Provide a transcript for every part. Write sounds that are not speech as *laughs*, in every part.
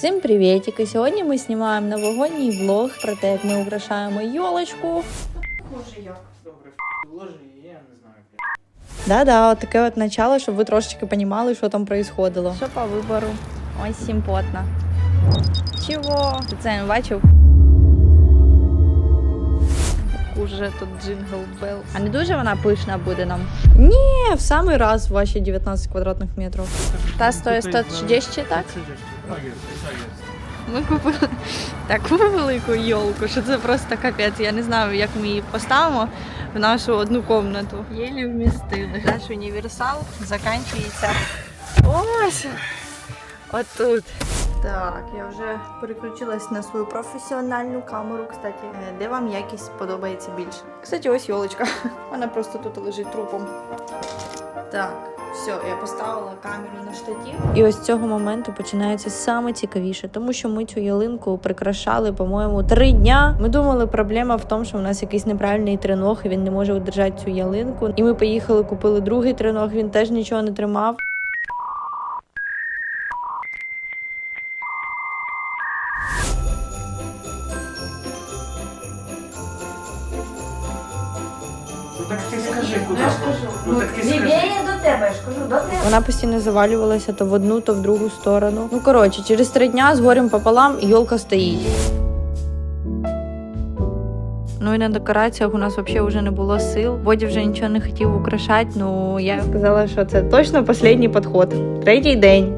Всім привітики! Сьогодні ми знімаємо новогодній влог про те, як ми украшаємо йолочку. Може як? Добре, вложи я не знаю. Да-да, от таке от начало, щоб ви трошечки понімали, що там происходило. Що по вибору? Ось симпотно. Чого? Ти це не бачив? Уже тут джингл бел. А не дуже вона пишна буде нам? Ні, в самий раз ваші 19 квадратних метрів. Та стоїть 130, так? Так, є, так, є. Ми купили таку велику йолку, що це просто капець. Я не знаю, як ми її поставимо в нашу одну комнату. Єлі вмістили. Наш універсал закінчується ось отут. Так, я вже переключилась на свою професіональну камеру, кстати, де вам якість подобається більше. Кстати, ось йолочка. Вона просто тут лежить трупом. Так, все, я поставила камеру на штатів. І ось з цього моменту починається саме цікавіше, тому що ми цю ялинку прикрашали, по-моєму, три дня. Ми думали, проблема в тому, що в нас якийсь неправильний триног, і він не може удержати цю ялинку. І ми поїхали, купили другий триног, він теж нічого не тримав. Так ти скажи, куди? Я ж кажу, Ну ну, так ти скажи. лівіє до тебе, я ж кажу, до тебе. Вона постійно завалювалася то в одну, то в другу сторону. Ну коротше, через три дня з горем пополам йолка стоїть. Ну і на декораціях у нас взагалі вже не було сил. Боді вже нічого не хотів украшати. Ну я сказала, що це точно останній підход. Третій день.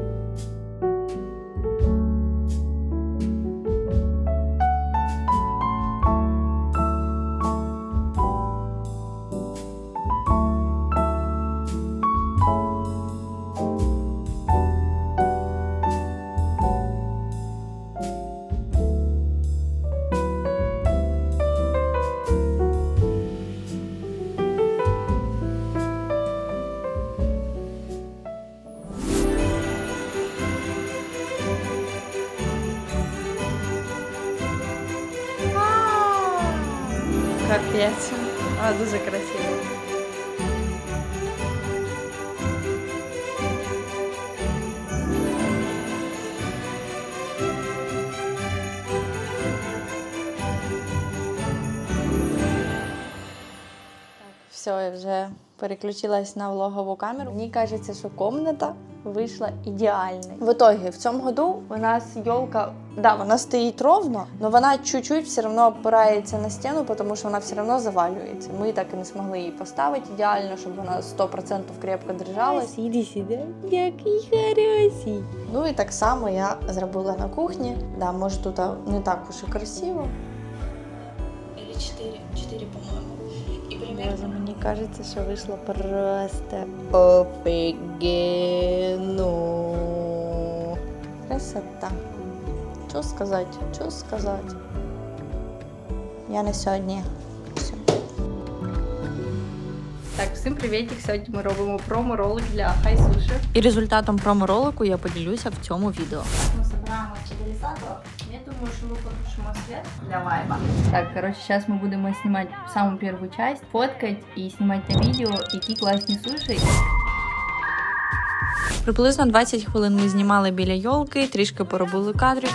Капець. А дуже красиво. Все, я вже переключилась на влогову камеру. Мені кажеться, що комната вийшла ідеальною. В итоге, в цьому году у нас елка, да, вона стоїть ровно, але вона чуть-чуть все одно опирається на стіну, тому що вона все одно завалюється. Ми так і не змогли її поставити ідеально, щоб вона 100% крепко держалась. Іди сюди, який хороший. Ну і так само я зробила на кухні. Да, може тут не так уж і красиво. Или 4, 4, по-моему. И примерно кажеться, що вийшло просто офігенно. Красота. Що сказати? Що сказати? Я на сьогодні. Все. Так, всім привітик. Сьогодні ми робимо промо-ролик для Хай Суші. І результатом промо-ролику я поділюся в цьому відео. мы собираем катализатор. Я думаю, что мы подключим свет для вайба. Так, короче, сейчас мы будем снимать самую первую часть, фоткать и снимать на відео, які класні суші. Приблизно 20 хвилин ми знімали біля йолки, трішки поробили кадрів.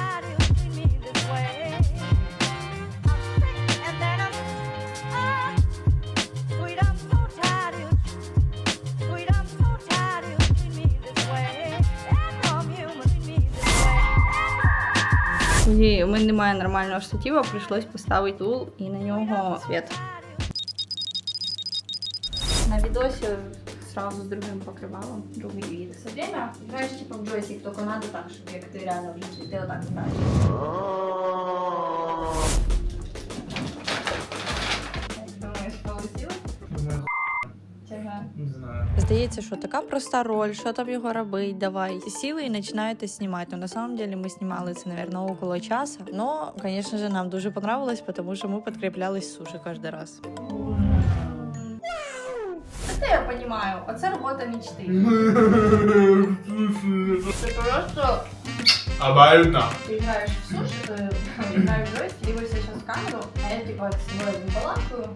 І у мене немає нормального штатива, прийшлось поставити тул і на нього світ. На відосі сразу з другим покривалом, другий від. Все время играешь типа в джойстик, только надо так, чтобы как ты реально в жизни. Ты вот так не знаю. Здається, що така проста роль, що там його робить, давай. Сіли і починаєте знімати. Ну, на самом деле ми знімали це, наверное, около часу. Но, звісно ж, нам дуже понравилось, тому що ми підкріплялись суші кожен раз. Это я понимаю. Оце робота мечти. *laughs* Ты просто Обально. ты играешь в суши, ты играешь в джойстик, дивишься сейчас в камеру, а я типа сегодня балакаю.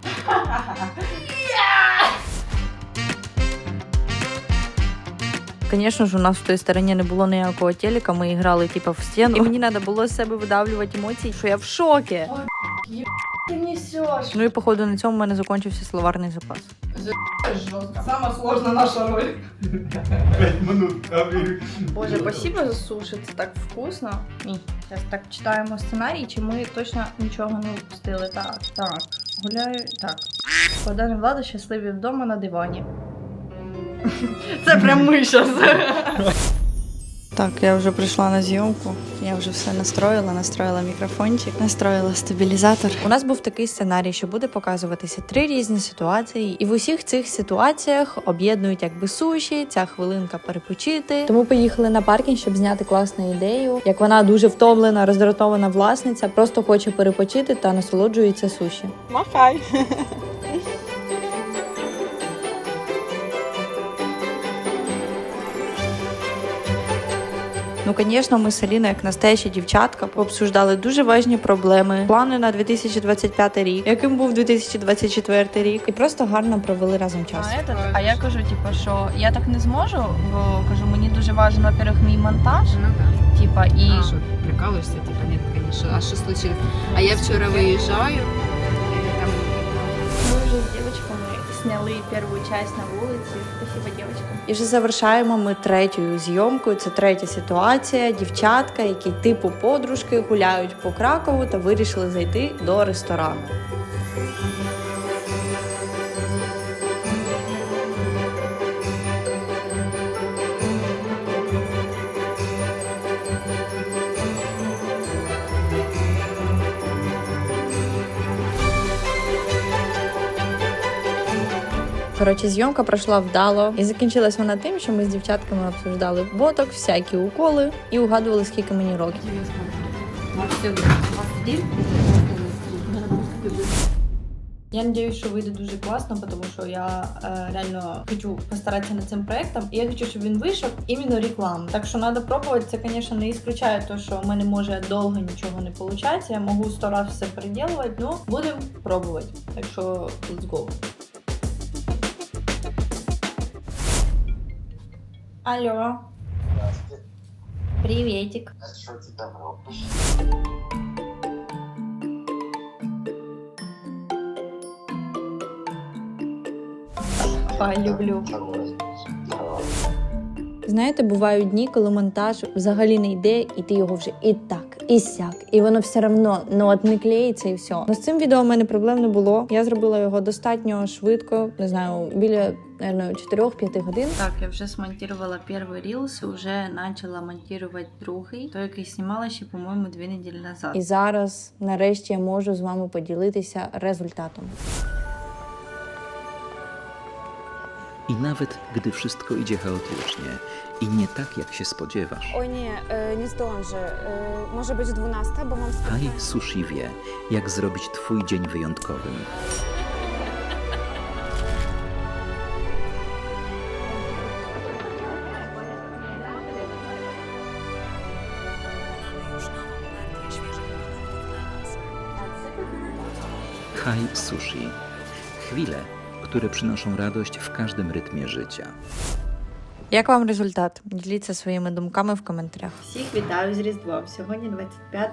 Звісно ж, у нас в той стороні не було ніякого телека, ми грали типу, в стіну. І мені треба було з себе видавлювати емоції, що я в шокі. Несешь. Ну і походу на цьому в мене закінчився словарний запас. Жестко. Самая сложная наша роль. П'ять минут. Боже, спасибо за суши, це так вкусно. Ні, зараз так читаємо сценарій, чи ми точно нічого не впустили. Так, так. Гуляю. Так. Богдан і Влада щасливі вдома на дивані. Це прям ми щас. Так, я вже прийшла на зйомку. Я вже все настроїла, настроїла мікрофончик, настроїла стабілізатор. У нас був такий сценарій, що буде показуватися три різні ситуації, і в усіх цих ситуаціях об'єднують якби суші, ця хвилинка перепочити. Тому поїхали на паркінг, щоб зняти класну ідею. Як вона дуже втомлена, роздратована власниця, просто хоче перепочити та насолоджується суші. Махай! Ну, звісно, ми з Аліною, як настоящі дівчатка, обсуждали дуже важні проблеми, плани на 2025 рік, яким був 2024 рік, і просто гарно провели разом час. А, этот, а я кажу, типу, що я так не зможу, бо кажу, мені дуже важливо, во-первых, мій монтаж, Ну да. типа, і А что, прикалываешься? Типа, нет, конечно. А что случилось? А я вчера выезжаю, Сняли першу часть на вулиці. Спасибо, дівчатам. І вже завершаємо ми третьою зйомкою. Це третя ситуація. Дівчатка, які типу подружки гуляють по Кракову та вирішили зайти до ресторану. Коротше, зйомка пройшла вдало і закінчилась вона тим, що ми з дівчатками обсуждали боток, всякі уколи і угадували, скільки мені років. Я надіюсь, що вийде дуже класно, тому що я е, реально хочу постаратися над цим проектом. І я хочу, щоб він вийшов іменно рекламний. Так що треба пробувати. Це, звісно, не ісключає те, що в мене може довго нічого не виходить. Я можу сто раз все переділувати, ну будемо пробувати. Так що let's go. Алло. Приветик. А что ты там робишь? Люблю. Знаєте, бувають дні, коли монтаж взагалі не йде, і ти його вже і так, і сяк, і воно все одно ну от не клеїться і все. Ну, з цим відео в мене проблем не було. Я зробила його достатньо швидко, не знаю, біля наверное, 4-5 годин. Так, я вже смонтувала перший рілс, і вже почала монтувати другий, той, який знімала ще, по-моєму, дві неділі назад. І зараз, нарешті, я можу з вами поділитися результатом. I nawet gdy wszystko idzie chaotycznie i nie tak, jak się spodziewasz, O nie, e, nie zdążę. E, może być 12, bo mam spotkanie. Hai Sushi wie, jak zrobić Twój dzień wyjątkowym. Hai Sushi. Chwile, które przynoszą radość w każdym rytmie życia. Як вам результат? Діліться своїми думками в коментарях. Всіх вітаю з Різдвом. Сьогодні 25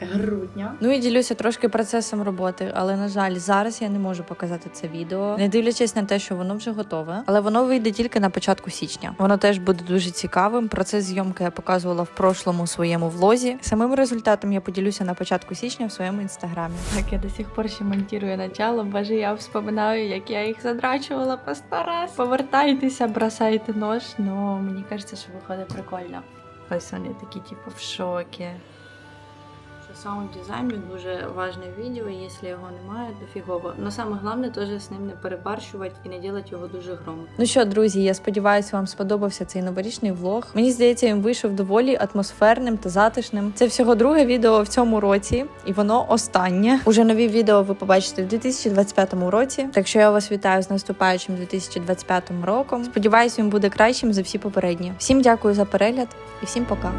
грудня. Ну і ділюся трошки процесом роботи, але на жаль, зараз я не можу показати це відео, не дивлячись на те, що воно вже готове, але воно вийде тільки на початку січня. Воно теж буде дуже цікавим. Процес зйомки я показувала в прошлому своєму влозі. Самим результатом я поділюся на початку січня в своєму інстаграмі. Так я до сих пор ще монтую начало. Боже, я вспоминаю, як я їх задрачувала по сто раз. Повертайтеся, бросайте нож. Ну мені кажеться, що виходить прикольно. Ось вони такі, типу, в шокі. Що саунд дизайн дуже важне відео, і якщо його немає, то фігово. Но саме головне теж з ним не перебарщувати і не робити його дуже громко. Ну що, друзі, я сподіваюся, вам сподобався цей новорічний влог. Мені здається, він вийшов доволі атмосферним та затишним. Це всього друге відео в цьому році, і воно останнє. Уже нові відео ви побачите в 2025 році. Так що я вас вітаю з наступаючим 2025 роком. Сподіваюсь, він буде кращим за всі попередні. Всім дякую за перегляд і всім пока.